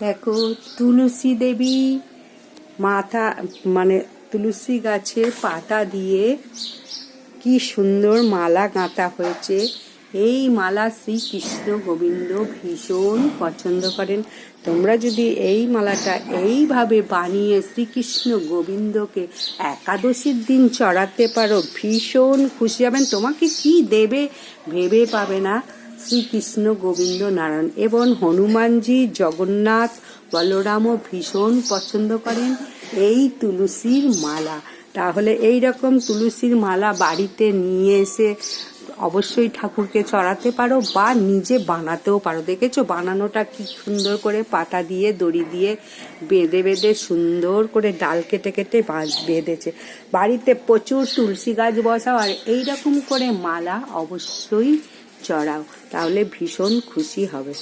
দেখো, তুলসী দেবী মাথা মানে তুলসী গাছের পাতা দিয়ে কি সুন্দর মালা গাঁথা হয়েছে। এই মালা শ্রীকৃষ্ণ গোবিন্দ ভীষণ পছন্দ করেন। তোমরা যদি এই মালাটা এইভাবে বানিয়ে শ্রীকৃষ্ণ গোবিন্দকে একাদশীর দিন চড়াতে পারো, ভীষণ খুশি হবেন। তোমাকে কি দেবে ভেবে পাবে না। শ্রীকৃষ্ণ গোবিন্দ নারায়ণ এবং হনুমানজি জগন্নাথ বলরামও ভীষণ পছন্দ করেন এই তুলসীর মালা। তাহলে এই রকম তুলসীর মালা বাড়িতে নিয়ে এসে অবশ্যই ঠাকুরকে চড়াতে পারো বা নিজে বানাতেও পারো। দেখেছ? বানানোটা কি সুন্দর করে পাতা দিয়ে, দড়ি দিয়ে বেঁধে বেঁধে সুন্দর করে ডাল কেটে কেটে বেঁধেছে। বাড়িতে প্রচুর তুলসী গাছ বসাও আর এইরকম করে মালা অবশ্যই চড়াও, তাহলে ভীষণ খুশি হবে।